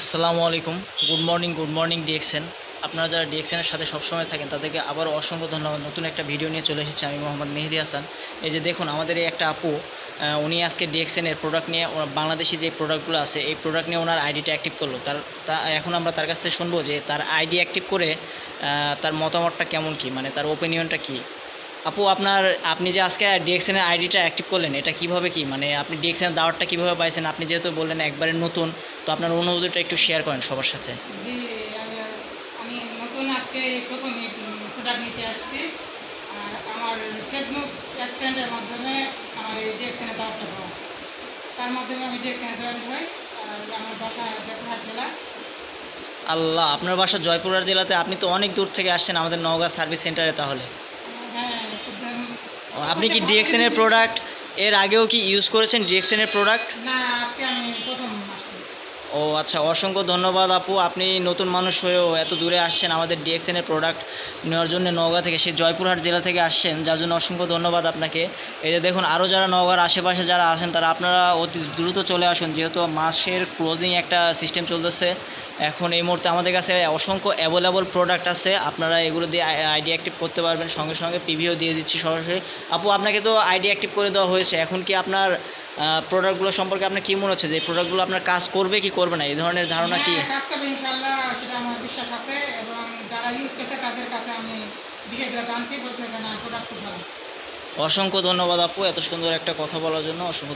আসসালামু আলাইকুম। Good morning good morning DXN. আপনারা যারা ডিএক্সএনের সাথে সবসময় থাকেন, তাদেরকে আবারও অসংখ্য ধন্যবাদ। নতুন একটা ভিডিও নিয়ে চলে এসেছি আমি, মোহাম্মদ মেহেদি হাসান। এই যে দেখুন, আমাদের এই একটা আপু উনি আজকে ডিএক্সএনের প্রোডাক্ট নিয়ে বাংলাদেশি যে প্রোডাক্টগুলো আছে, এই প্রোডাক্ট নিয়ে ওনার আইডিটা অ্যাক্টিভ করল। তার, তা এখন আমরা তার কাছ থেকে শুনব যে তার আইডি অ্যাক্টিভ করে তার মতামতটা কেমন কি? মানে তার ওপিনিয়নটা কী? আপু আপনার আপনি যে আজকে ডিএক্সএনের আইডিটা অ্যাক্টিভ করলেন এটা কীভাবে কি? মানে আপনি ডিএক্সএনের দাওয়াতটা কীভাবে পাইছেন? আপনি যেহেতু বললেন একবারে নতুন তো আপনার অনুভূতিটা একটু শেয়ার করেন সবার সাথে। জি আমি- আমি নতুন আজকে প্রথম প্রোডাক্ট নিতে আসছি। আমার ফেসবুক এক মাধ্যমে আমার এই ডিএক্সএনে দাওয়াতটা পাওয়া। তার মাধ্যমে আমি ডিএক্সএনে জয়েন হই আমার বাসা জয়পুরহাট জেলা। আল্লাহ আপনার বাসা জয়পুরহাট জেলাতে আপনি তো অনেক দূর থেকে আসছেন আমাদের নওগাঁ সার্ভিস সেন্টারে তাহলে। আপনি কি ডিএক্সএনের প্রোডাক্টের আগেও কি ইউজ করেছেন ডিএক্সএনের প্রোডাক্ট না আজকে আমি প্রথম ও আচ্ছা অসংখ্য ধন্যবাদ আপু। আপনি নতুন মানুষ হয়েও এত দূরে আসছেন আমাদের ডিএক্সএনের প্রোডাক্ট নেওয়ার জন্য নওগাঁ থেকে সেই জয়পুরহাট জেলা থেকে আসছেন যার জন্য অসংখ্য ধন্যবাদ আপনাকে। এই যে দেখুন আরও যারা নওগাঁর আশেপাশে যারা আসেন তারা আপনারা অতি দ্রুত চলে আসুন যেহেতু মাসের ক্লোজিং একটা সিস্টেম চলতেছে। এখন এই মুহূর্তে আমাদের কাছে অসংখ্য অ্যাভেলেবল প্রোডাক্ট আছে। আপনারা এগুলো দিয়ে আইডি অ্যাক্টিভ করতে পারবেন। সঙ্গে সঙ্গে পিভিও দিয়ে দিচ্ছি সরাসরি। আপু আপনাকে তো আইডি অ্যাক্টিভ করে দেওয়া হয়েছে। এখন কি আপনার প্রোডাক্টগুলো সম্পর্কে আপনার কী মনে হচ্ছে? যে এই প্রোডাক্টগুলো আপনার কাজ করবে কি করবে না? এই ধরনের ধারণা কি? হ্যাঁ, কাজ করবে ইনশাল্লাহ সেটা আমার বিশ্বাস আছে। এবং যারা ইউজ করছে তাদের কাছে আমি বিষয়গুলো জানছি বলছে যে না প্রোডাক্ট খুব ভালো। অসংখ্য ধন্যবাদ আপু এত সুন্দর একটা কথা বলার জন্য। অসংখ্য